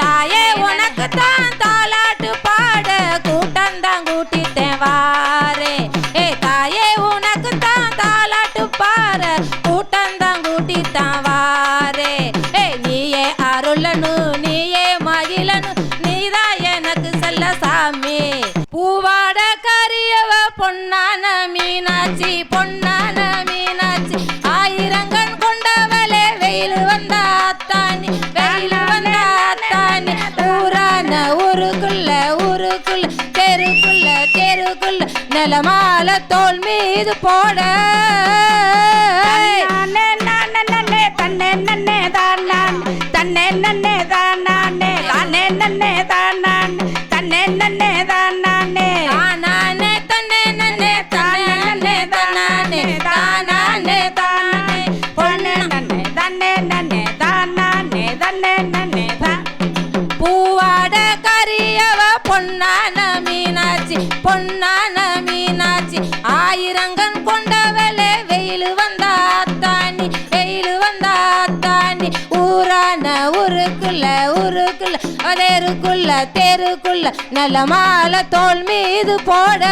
தாயே உனக்கு தான் தாலாட்டு பாட கூட்டந்தான் கூட்டிட்டேன் வாரே. ஏ தாயே உனக்கு தான் தாலாட்டு பாட கூட்டந்தான் கூட்டித்தான் வாரே. ஏ நீயே அருளனு நீயே மகிழனு நீதான் எனக்கு செல்ல சாமி. பூவாட கரியவ பொன்னா தெருக்குள்ள நிலமால தோல் மீது போட. நானே நானே நானே தன்னே நன்னே தான் நான். தன்னே நன்னே தான் நானே தானே நன்னே தான் நான். தன்னே நன்னே தான் நானே. தானானே தன்னே நன்னே தானானே தானானே தானானே. தானானே பொண்ணே நன்னே தன்னே நன்னே தான் நானே தன்னே நன்னே தான். பூவாட கரியவ பொன்னான மீனாட்சி பொன்னான தெருக்குள்ள நல்ல மாலை தோல் மீது போட.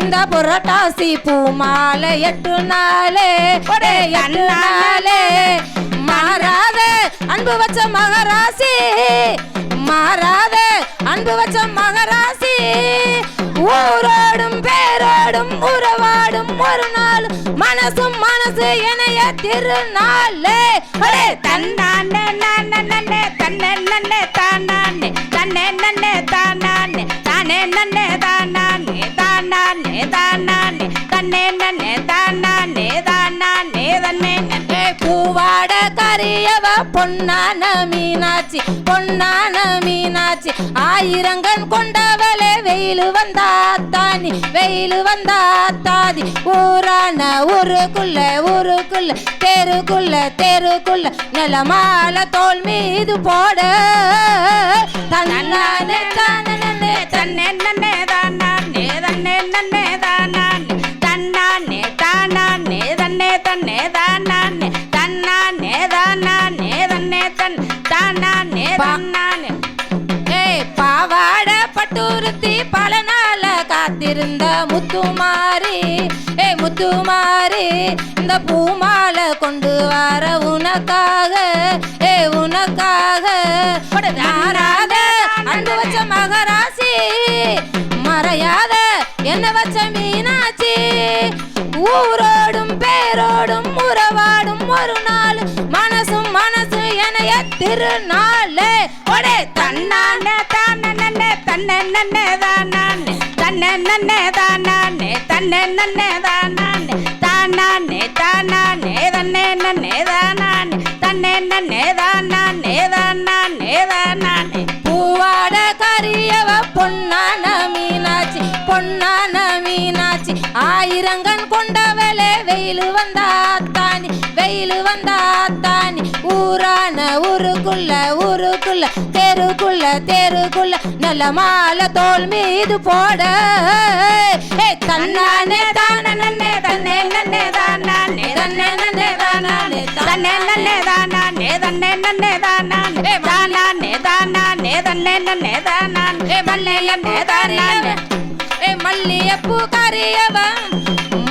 இந்த புரட்டாசி பூமாலை எட்டு நாளே ஒரே எட்டு நாளே மாறாத அன்பு வச்ச மகராசி. மாறாத அன்பு வச்ச மகராசி. ஊரோடும் பேரோடும் உறவாடும் ஒரு நாள். மனசும் மனசு இணைய திருநாளே. ஒரே தன்னானே நானே நன்னே தன்னே நன்னே தானானே பொன்னான மீனாட்சி பொன்னான மீனாட்சி. ஆயிரங்கன் கொண்டவளே வெயில் வந்தா தானி வெயில் வந்தா தாதி. ஊரான ஊருக்குள்ள ஊருக்குள்ள தெருக்குள்ள தெருக்குள்ள நிலமால தோல் மீது போட. தன்னே தன்னே தன்னே நன்னே தன்னானே ஏய் பாவாட பட்டுருத்தி பல நாள காத்திருந்த முத்துமாரி. ஏ முத்துமாரி இந்த பூமாலை கொண்டு வர உனக்காக ஏ உனக்காக. மாறாத அன்பு வச்ச மகராசி. மறையாத என்ன வச்ச மீனாட்சி. ஊரோடும் பேரோடும் உறவாடும் ஒரு நாள். மனசும் மனசு எனைய திருநாளே நன்னே தான் நானே தான் நானே தான் நானே தன்னே நன்னே தான் நானே தன்னே நன்னே தான் நானே தான் நானே தான் நானே பூவாட கரியவ பொன்னான மீனாட்சி பொன்னான மீனாட்சி. ஆயிரங்கன் கொண்டவளே வெயில் வந்தா தானி வெயில் வந்தா தானி. ஊரான ஊருக்குள்ள ஊருக்குள்ள தெருக்குள்ள தெருக்குள்ள நல்ல மாலை தோல் மீது போட. ஏய், தன்னானே தானே நன்னே தன்னே நன்னே தானே தன்னே நன்னே தானே தன்னே நன்னே தானே தன்னே நன்னே தானே தானே தானே தன்னே நன்னே தானே தன்னே நன்னே தானே மல்லியப்பூ கரியவன்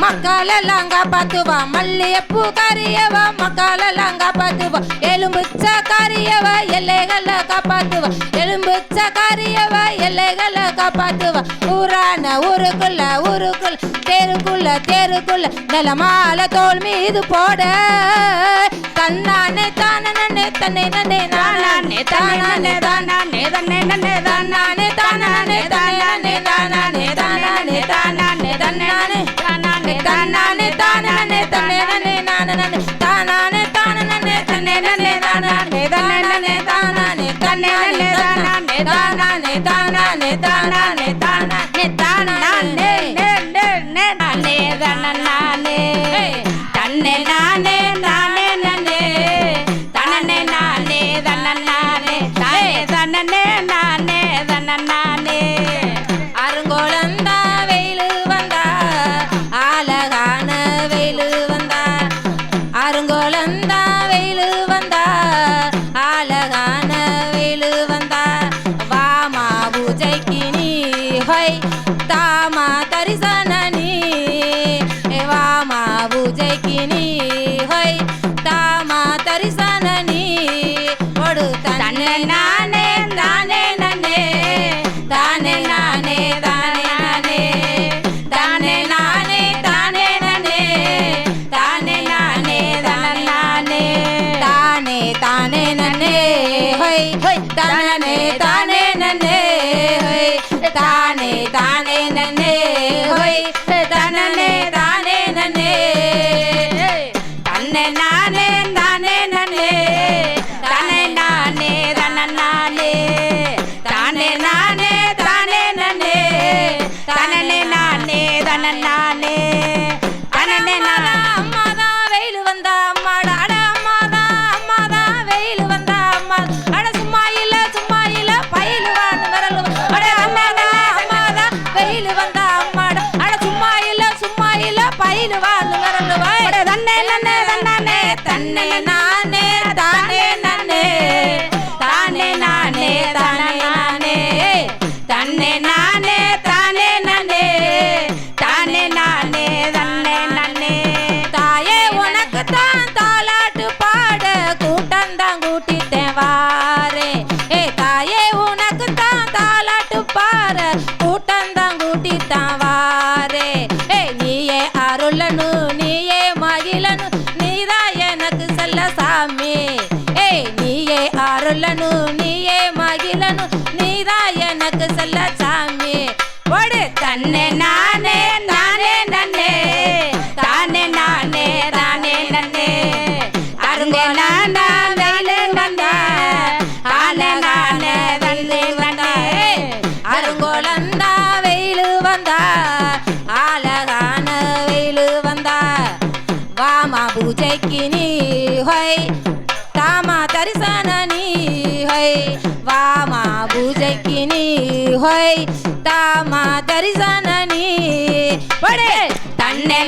மக்கால லாங்கா பாத்துவா மல்லியப்பூ கரியவ மக்கால லாங்கா பாத்துவா எலும்புச்ச கரியவ எல்லைகளை காப்பாத்துவா. எலும்புச்ச கரியவ எல்லைகளை காப்பாத்துவா. ஊரான ஊருக்குள்ள ஊருக்குள்ள தெருக்குள்ள தெருக்குள்ள நிலமால தோல் மீது போட. தன்னானே தானே தன்னை நன்னே நானே தானே தானே தன்னை நன்னே தானே தானே தானே தானே தானானே தானானே தானானே தன்னே நன்னே தானானே தானானே தானானே தானானே தானானே தானே தானே நானே தானே நன்னே ஹொய் நானே. தனனே நானே. அம்மாதான் வெயில் வந்தா அம்மாடா. அட அம்மாதான் அம்மாதான் வெயில் வந்தா அம்மா அட சும்மா இல்ல சும்மா இல்ல பயிலுவான்னு விரலு அட அம்மாதான் அம்மாதான் வெயில் வந்தா அம்மாடா. அட சும்மா இல்ல சும்மா இல்ல பயிலுவான்னு விரலு அட தன்னே நன்னே தன்னானே தன்னே நானே தானே. நல்ல சாமி ஓடு தன்னை நானே நானே நன்னே தானே நானே தானே நன்னே அருந்தே நானா நானே நன்னே ஆனே நானே தன்னே வந்தே. அருங்கோலந்தா வெயில் வந்தா. அழகான வெயில் வந்தா. வாமா பூஜைக்கு நீ ஹொய். தாமா தரிசன நீ ஹொய் வாமா பூஜைக்கு நீ ஹொய் தாமா தரிசன நீ படே தன்னை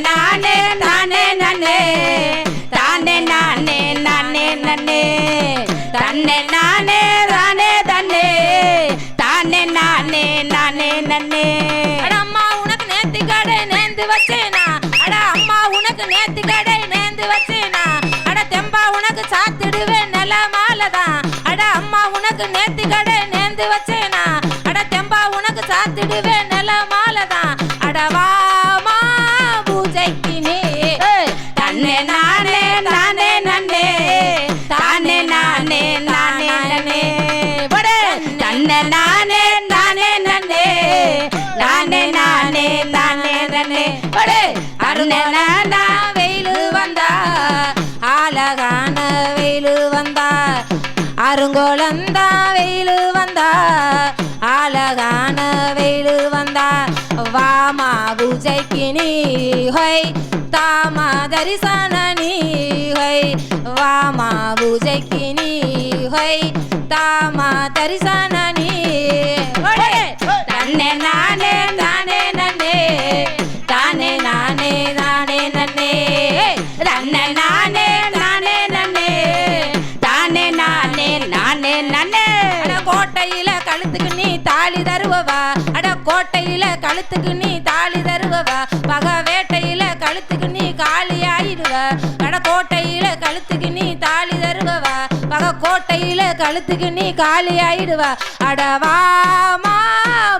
உனக்கு நேத்து கடை நேந்து வச்சேனா? அட தெம்பா உனக்கு சாத்திடுவேன் நில மாலதான் அட வாமா பூஜைக்கு நீ. தன்னை நானே நானே நன்னே. தானே நானே நானே நன்னே. படே. தன்னை நானே நானே நன்னே. நானே நானே நானே நன்னே. படே. அருணே நானா வெயிலு வந்தா அழகான வெயிலு வந்தா அருங்கோலந்தா வெயில் வந்தா அழகான வெயில் வந்தா. வாமா பூஜைக்கு நீ ஹொய் தாமா தரிசன நீ ஹொய் வாமா பூஜைக்கு நீ ஹொய் தாமா தரிசன கழுத்துக்கு நீ தாலி தருவவா? பக வேட்டையில கழுத்துக்கு நீ காளி ஆயிடுவ கோட்டையில கழுத்துக்கு நீ தாலி தருவவா? பக கோட்டையில கழுத்துக்கு நீ காளி ஆயிடுவ அடவாமா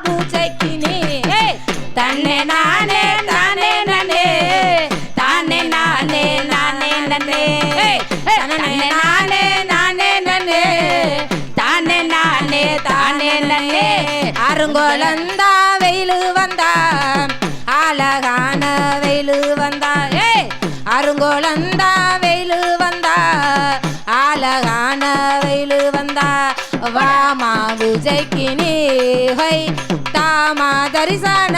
பூச்சைக்கு நீ. தன்னே தன்னை நானே தானே நானே. தானே நானே நானே நன்னே நானே நானே தானே நானே தானே நன்னே அருங்கோலந்தா ஹை தாமா தரிசன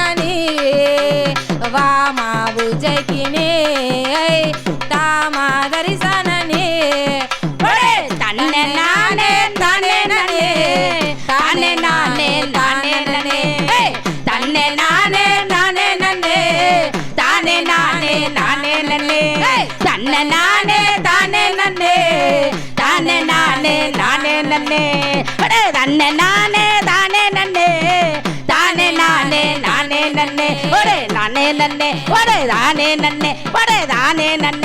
வாமா விஜய்க்கு தாமா தரிசன நீ. தன்னை நானே தானே நானே. தானே நானே தானே நானே. ஏய், தன்னை நானே நானே நானே. தானே நானே நானே நானே. ஏய், தன்னை நானே தானே நானே. தானே நானே நானே நானே. அடே, தன்னை நானே நன்னே ஒரே நன்னே ஒரே நன்னே.